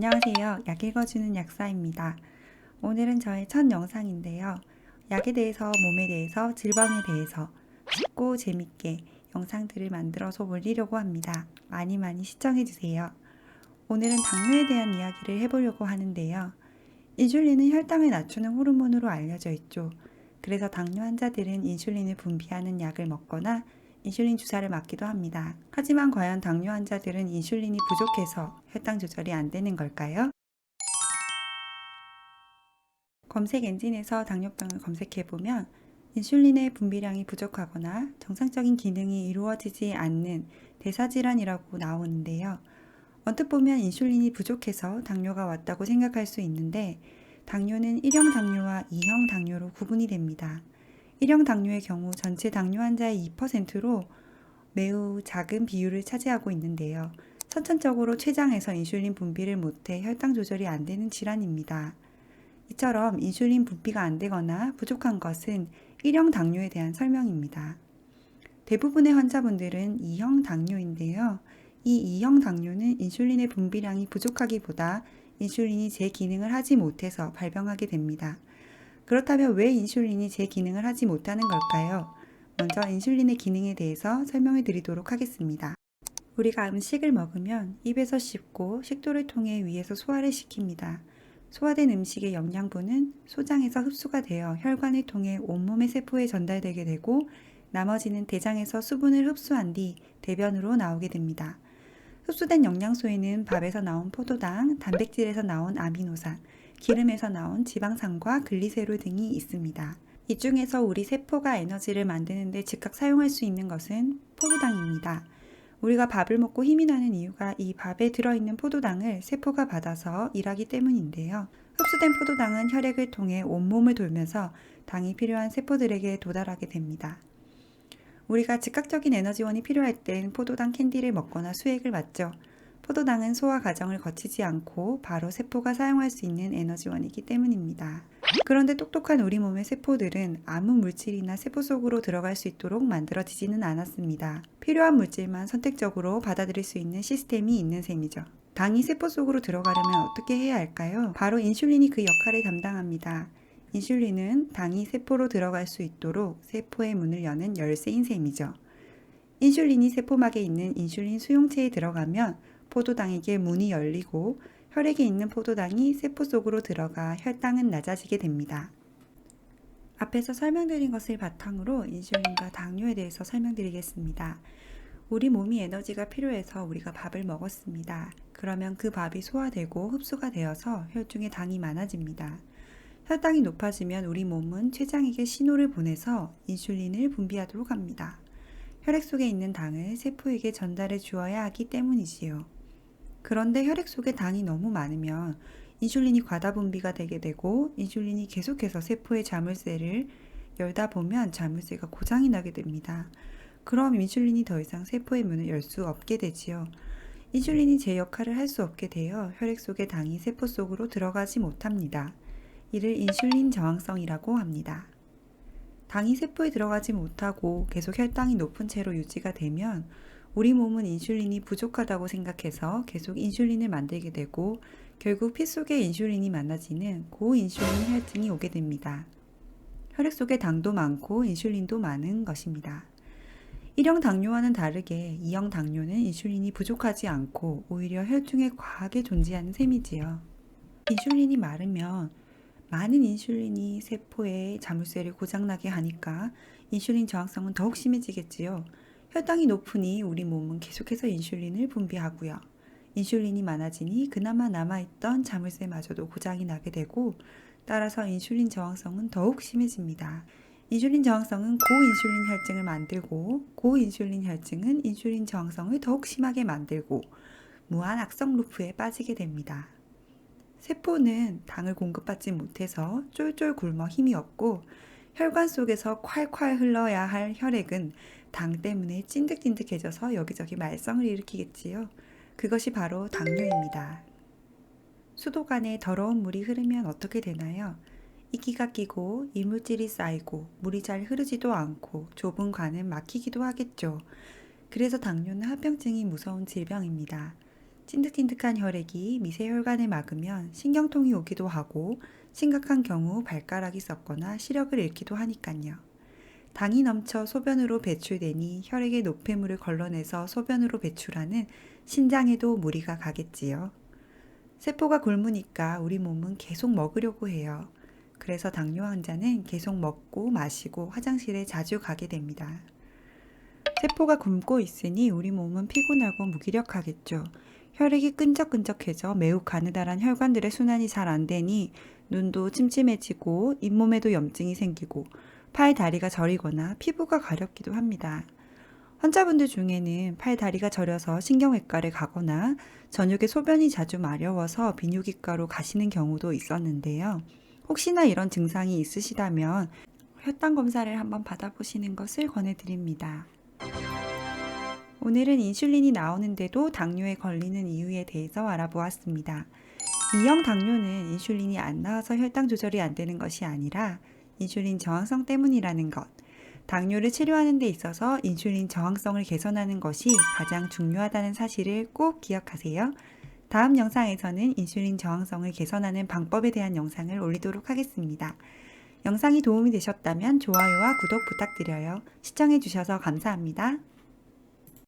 안녕하세요. 약 읽어주는 약사입니다. 오늘은 저의 첫 영상인데요. 약에 대해서, 몸에 대해서, 질병에 대해서 쉽고 재밌게 영상들을 만들어서 올리려고 합니다. 많이 많이 시청해주세요. 오늘은 당뇨에 대한 이야기를 해보려고 하는데요. 인슐린은 혈당을 낮추는 호르몬으로 알려져 있죠. 그래서 당뇨 환자들은 인슐린을 분비하는 약을 먹거나 인슐린 주사를 맞기도 합니다. 하지만 과연 당뇨 환자들은 인슐린이 부족해서 혈당 조절이 안 되는 걸까요? 검색 엔진에서 당뇨병을 검색해보면 인슐린의 분비량이 부족하거나 정상적인 기능이 이루어지지 않는 대사질환이라고 나오는데요. 언뜻 보면 인슐린이 부족해서 당뇨가 왔다고 생각할 수 있는데 당뇨는 1형 당뇨와 2형 당뇨로 구분이 됩니다. 1형 당뇨의 경우 전체 당뇨 환자의 2%로 매우 작은 비율을 차지하고 있는데요. 선천적으로 췌장에서 인슐린 분비를 못해 혈당 조절이 안 되는 질환입니다. 이처럼 인슐린 분비가 안 되거나 부족한 것은 1형 당뇨에 대한 설명입니다. 대부분의 환자분들은 2형 당뇨인데요. 이 2형 당뇨는 인슐린의 분비량이 부족하기보다 인슐린이 제 기능을 하지 못해서 발병하게 됩니다. 그렇다면 왜 인슐린이 제 기능을 하지 못하는 걸까요? 먼저 인슐린의 기능에 대해서 설명해 드리도록 하겠습니다. 우리가 음식을 먹으면 입에서 씹고 식도를 통해 위에서 소화를 시킵니다. 소화된 음식의 영양분은 소장에서 흡수가 되어 혈관을 통해 온몸의 세포에 전달되게 되고 나머지는 대장에서 수분을 흡수한 뒤 대변으로 나오게 됩니다. 흡수된 영양소에는 밥에서 나온 포도당, 단백질에서 나온 아미노산, 기름에서 나온 지방산과 글리세롤 등이 있습니다. 이 중에서 우리 세포가 에너지를 만드는데 즉각 사용할 수 있는 것은 포도당입니다. 우리가 밥을 먹고 힘이 나는 이유가 이 밥에 들어있는 포도당을 세포가 받아서 일하기 때문인데요. 흡수된 포도당은 혈액을 통해 온몸을 돌면서 당이 필요한 세포들에게 도달하게 됩니다. 우리가 즉각적인 에너지원이 필요할 땐 포도당 캔디를 먹거나 수액을 맞죠. 포도당은 소화 과정을 거치지 않고 바로 세포가 사용할 수 있는 에너지원이기 때문입니다. 그런데 똑똑한 우리 몸의 세포들은 아무 물질이나 세포 속으로 들어갈 수 있도록 만들어지지는 않았습니다. 필요한 물질만 선택적으로 받아들일 수 있는 시스템이 있는 셈이죠. 당이 세포 속으로 들어가려면 어떻게 해야 할까요? 바로 인슐린이 그 역할을 담당합니다. 인슐린은 당이 세포로 들어갈 수 있도록 세포의 문을 여는 열쇠인 셈이죠. 인슐린이 세포막에 있는 인슐린 수용체에 들어가면 포도당에게 문이 열리고 혈액에 있는 포도당이 세포 속으로 들어가 혈당은 낮아지게 됩니다. 앞에서 설명드린 것을 바탕으로 인슐린과 당뇨에 대해서 설명드리겠습니다. 우리 몸이 에너지가 필요해서 우리가 밥을 먹었습니다. 그러면 그 밥이 소화되고 흡수가 되어서 혈중에 당이 많아집니다. 혈당이 높아지면 우리 몸은 췌장에게 신호를 보내서 인슐린을 분비하도록 합니다. 혈액 속에 있는 당을 세포에게 전달해 주어야 하기 때문이지요. 그런데 혈액 속에 당이 너무 많으면 인슐린이 과다 분비가 되게 되고 인슐린이 계속해서 세포의 자물쇠를 열다 보면 자물쇠가 고장이 나게 됩니다. 그럼 인슐린이 더 이상 세포의 문을 열 수 없게 되지요. 인슐린이 제 역할을 할 수 없게 되어 혈액 속의 당이 세포 속으로 들어가지 못합니다. 이를 인슐린 저항성이라고 합니다. 당이 세포에 들어가지 못하고 계속 혈당이 높은 채로 유지가 되면 우리 몸은 인슐린이 부족하다고 생각해서 계속 인슐린을 만들게 되고 결국 피 속에 인슐린이 많아지는 고인슐린 혈증이 오게 됩니다. 혈액 속에 당도 많고 인슐린도 많은 것입니다. 1형 당뇨와는 다르게 2형 당뇨는 인슐린이 부족하지 않고 오히려 혈중에 과하게 존재하는 셈이지요. 인슐린이 마르면 많은 인슐린이 세포의 자물쇠를 고장나게 하니까 인슐린 저항성은 더욱 심해지겠지요. 혈당이 높으니 우리 몸은 계속해서 인슐린을 분비하고요. 인슐린이 많아지니 그나마 남아있던 자물쇠마저도 고장이 나게 되고 따라서 인슐린 저항성은 더욱 심해집니다. 인슐린 저항성은 고인슐린 혈증을 만들고 고인슐린 혈증은 인슐린 저항성을 더욱 심하게 만들고 무한 악성 루프에 빠지게 됩니다. 세포는 당을 공급받지 못해서 쫄쫄 굶어 힘이 없고 혈관 속에서 콸콸 흘러야 할 혈액은 당 때문에 찐득찐득해져서 여기저기 말썽을 일으키겠지요. 그것이 바로 당뇨입니다. 수도관에 더러운 물이 흐르면 어떻게 되나요? 이끼가 끼고 이물질이 쌓이고 물이 잘 흐르지도 않고 좁은 관은 막히기도 하겠죠. 그래서 당뇨는 합병증이 무서운 질병입니다. 찐득찐득한 혈액이 미세 혈관을 막으면 신경통이 오기도 하고 심각한 경우 발가락이 썩거나 시력을 잃기도 하니깐요. 당이 넘쳐 소변으로 배출되니 혈액의 노폐물을 걸러내서 소변으로 배출하는 신장에도 무리가 가겠지요. 세포가 굶으니까 우리 몸은 계속 먹으려고 해요. 그래서 당뇨 환자는 계속 먹고 마시고 화장실에 자주 가게 됩니다. 세포가 굶고 있으니 우리 몸은 피곤하고 무기력하겠죠. 혈액이 끈적끈적해져 매우 가느다란 혈관들의 순환이 잘 안 되니 눈도 침침해지고 잇몸에도 염증이 생기고 팔, 다리가 저리거나 피부가 가렵기도 합니다. 환자분들 중에는 팔, 다리가 저려서 신경외과를 가거나 저녁에 소변이 자주 마려워서 비뇨기과로 가시는 경우도 있었는데요. 혹시나 이런 증상이 있으시다면 혈당 검사를 한번 받아보시는 것을 권해드립니다. 오늘은 인슐린이 나오는데도 당뇨에 걸리는 이유에 대해서 알아보았습니다. 이형 당뇨는 인슐린이 안 나와서 혈당 조절이 안 되는 것이 아니라 인슐린 저항성 때문이라는 것. 당뇨를 치료하는 데 있어서 인슐린 저항성을 개선하는 것이 가장 중요하다는 사실을 꼭 기억하세요. 다음 영상에서는 인슐린 저항성을 개선하는 방법에 대한 영상을 올리도록 하겠습니다. 영상이 도움이 되셨다면 좋아요와 구독 부탁드려요. 시청해주셔서 감사합니다.